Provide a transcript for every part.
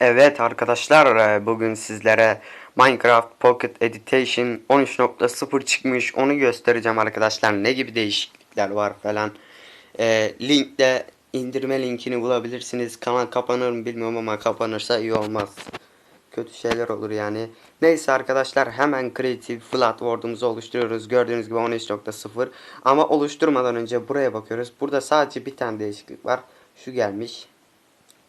Evet arkadaşlar e, bugün sizlere Minecraft Pocket Edition 13.0 çıkmış. Onu göstereceğim arkadaşlar. Ne gibi değişiklikler var falan. E, linkte indirme linkini bulabilirsiniz. Kanal kapanır mı bilmiyorum ama kapanırsa iyi olmaz. Kötü şeyler olur yani. Neyse arkadaşlar hemen Creative Flatboard'umuzu oluşturuyoruz. Gördüğünüz gibi 13.0 ama oluşturmadan önce buraya bakıyoruz. Burada sadece bir tane değişiklik var. Şu gelmiş.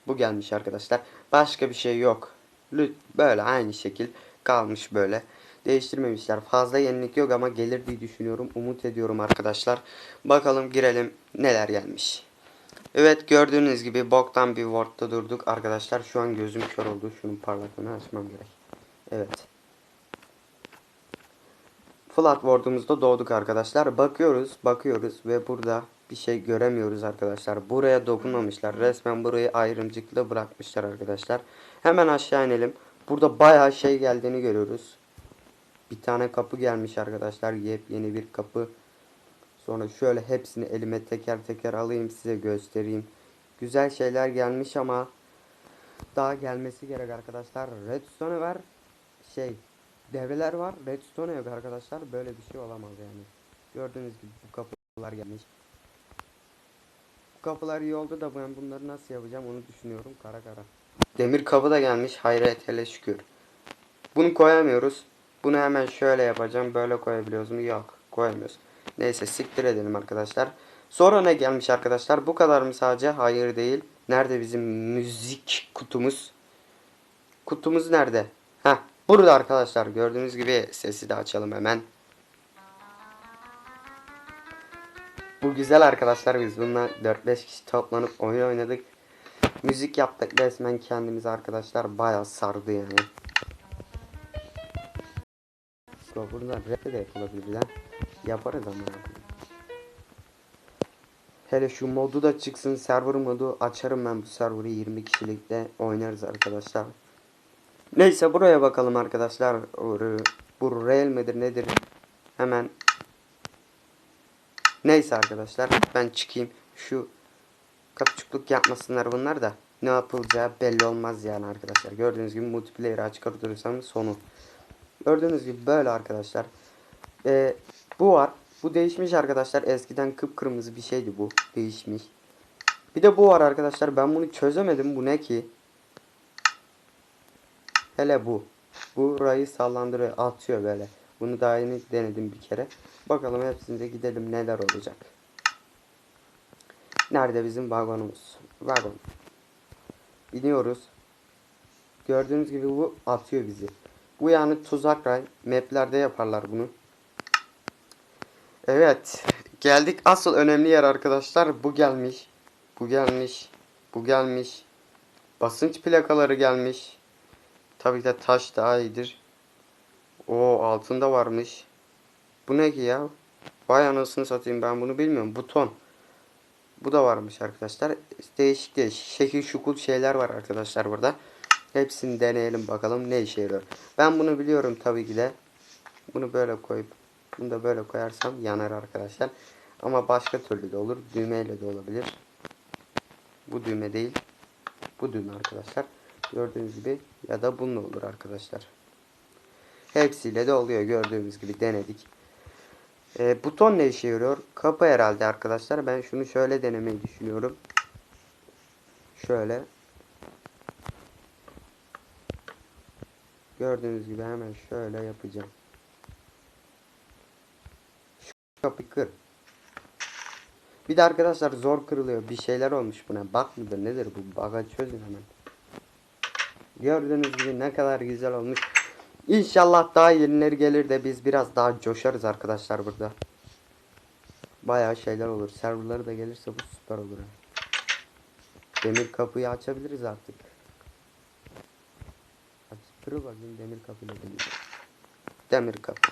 Bu gelmiş arkadaşlar. Başka bir şey yok. Lüt böyle aynı şekil kalmış böyle. Değiştirmemişler. Fazla yenilik yok ama gelir diye düşünüyorum. Umut ediyorum arkadaşlar. Bakalım girelim neler gelmiş. Evet gördüğünüz gibi boktan bir word'da durduk arkadaşlar. Şu an gözüm kör oldu. Şunun parlaklığını açmam gerek. Evet. Flat word'umuzda doğduk arkadaşlar. Bakıyoruz, bakıyoruz ve burada bir şey göremiyoruz arkadaşlar. Buraya dokunmamışlar. Resmen burayı ayrımcılıkla bırakmışlar arkadaşlar. Hemen aşağı inelim. Burada bayağı şey geldiğini görüyoruz. Bir tane kapı gelmiş arkadaşlar. Yepyeni bir kapı. Sonra şöyle hepsini elime teker teker alayım size göstereyim. Güzel şeyler gelmiş ama daha gelmesi gerek arkadaşlar. Redstone var. Şey devreler var. Redstone yok arkadaşlar. Böyle bir şey olamaz yani. Gördüğünüz gibi bu kapılar gelmiş. Kapılar iyi oldu da ben bunları nasıl yapacağım onu düşünüyorum kara kara. Demir kapı da gelmiş. Hayret hele şükür. Bunu koyamıyoruz. Bunu hemen şöyle yapacağım. Böyle koyabiliyoruz mu? Yok. Koyamıyoruz. Neyse siktir edelim arkadaşlar. Sonra ne gelmiş arkadaşlar? Bu kadar mı sadece? Hayır değil. Nerede bizim müzik kutumuz? Kutumuz nerede? Heh. Burada arkadaşlar. Gördüğünüz gibi sesi de açalım hemen. Bu güzel arkadaşlar biz bununla 4-5 kişi toplanıp oyun oynadık. Müzik yaptık resmen kendimiz arkadaşlar bayağı sardı yani. So, buradan rap de yapılabilir lan. Yaparız ama. Hele şu modu da çıksın server modu açarım ben bu serverı 20 kişilikte oynarız arkadaşlar. Neyse buraya bakalım arkadaşlar. Bu real midir nedir? Hemen Neyse arkadaşlar ben çıkayım. Şu kapçukluk yapmasınlar bunlar da. Ne yapılacağı belli olmaz yani arkadaşlar. Gördüğünüz gibi multiplayer'ı açık durursam sonu. Gördüğünüz gibi böyle arkadaşlar. Ee, bu var. Bu değişmiş arkadaşlar. Eskiden kıpkırmızı bir şeydi bu. Değişmiş. Bir de bu var arkadaşlar. Ben bunu çözemedim. Bu ne ki? Hele bu. Bu rayı sallandırıyor. Atıyor böyle. Bunu daha yeni denedim bir kere. Bakalım hepsinde gidelim neler olacak. Nerede bizim vagonumuz? Vagon. Biniyoruz. Gördüğünüz gibi bu atıyor bizi. Bu yani tuzak ray. Maplerde yaparlar bunu. Evet. Geldik asıl önemli yer arkadaşlar. Bu gelmiş. Bu gelmiş. Bu gelmiş. Basınç plakaları gelmiş. Tabii ki de taş daha iyidir. O altında varmış. Bu ne ki ya? Vay anasını satayım ben bunu bilmiyorum. Buton. Bu da varmış arkadaşlar. Değişik değişik şekil şukul şeyler var arkadaşlar burada. Hepsini deneyelim bakalım ne işe yarıyor. Ben bunu biliyorum tabii ki de. Bunu böyle koyup bunu da böyle koyarsam yanar arkadaşlar. Ama başka türlü de olur. Düğmeyle de olabilir. Bu düğme değil. Bu düğme arkadaşlar. Gördüğünüz gibi ya da bununla olur arkadaşlar. Hepsiyle de oluyor gördüğümüz gibi denedik. E, buton ne işe yarıyor? Kapı herhalde arkadaşlar. Ben şunu şöyle denemeyi düşünüyorum. Şöyle. Gördüğünüz gibi hemen şöyle yapacağım. Şu kapıyı kır. Bir de arkadaşlar zor kırılıyor. Bir şeyler olmuş buna. Bak mıdır nedir bu? Baga çözün hemen. Gördüğünüz gibi ne kadar güzel olmuş. İnşallah daha yenileri gelir de biz biraz daha coşarız arkadaşlar burada. Bayağı şeyler olur. Serverları da gelirse bu süper olur. Demir kapıyı açabiliriz artık. Açtır bakayım demir kapıyla demir. Demir kapı.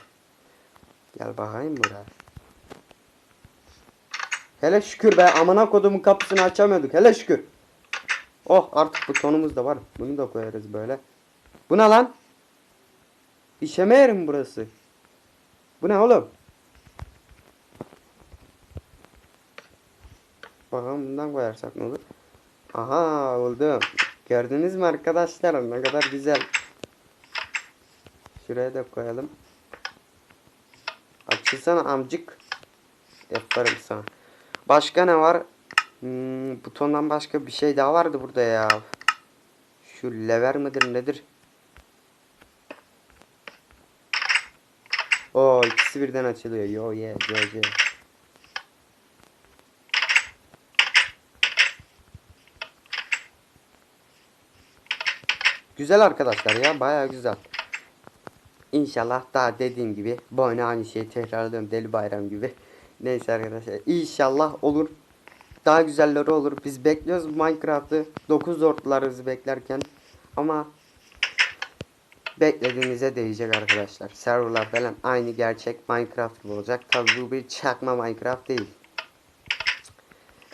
Gel bakayım buraya. Hele şükür be amına kodumun kapısını açamıyorduk. Hele şükür. Oh artık butonumuz da var. Bunu da koyarız böyle. Bu ne lan? İşeme yerim burası. Bu ne oğlum? Bakalım bundan koyarsak ne olur? Aha oldu. Gördünüz mü arkadaşlar ne kadar güzel. Şuraya da koyalım. Açılsana amcık. Yaparım sana. Başka ne var? Hmm, butondan başka bir şey daha vardı burada ya. Şu lever midir nedir? İkisi birden açılıyor. Yo yeah, yo yeah. Güzel arkadaşlar ya baya güzel. İnşallah daha dediğim gibi bu oyuna aynı şeyi tekrarlıyorum deli bayram gibi. Neyse arkadaşlar inşallah olur. Daha güzelleri olur. Biz bekliyoruz Minecraft'ı. 9 ortalarımızı beklerken. Ama beklediğinize değecek arkadaşlar. Serverlar falan aynı gerçek Minecraft gibi olacak. Tabi bu bir çakma Minecraft değil.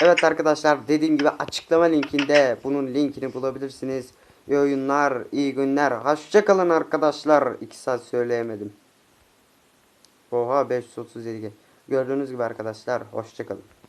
Evet arkadaşlar dediğim gibi açıklama linkinde bunun linkini bulabilirsiniz. İyi oyunlar, iyi günler. Hoşçakalın arkadaşlar. 2 saat söyleyemedim. Oha 537. Gördüğünüz gibi arkadaşlar hoşçakalın.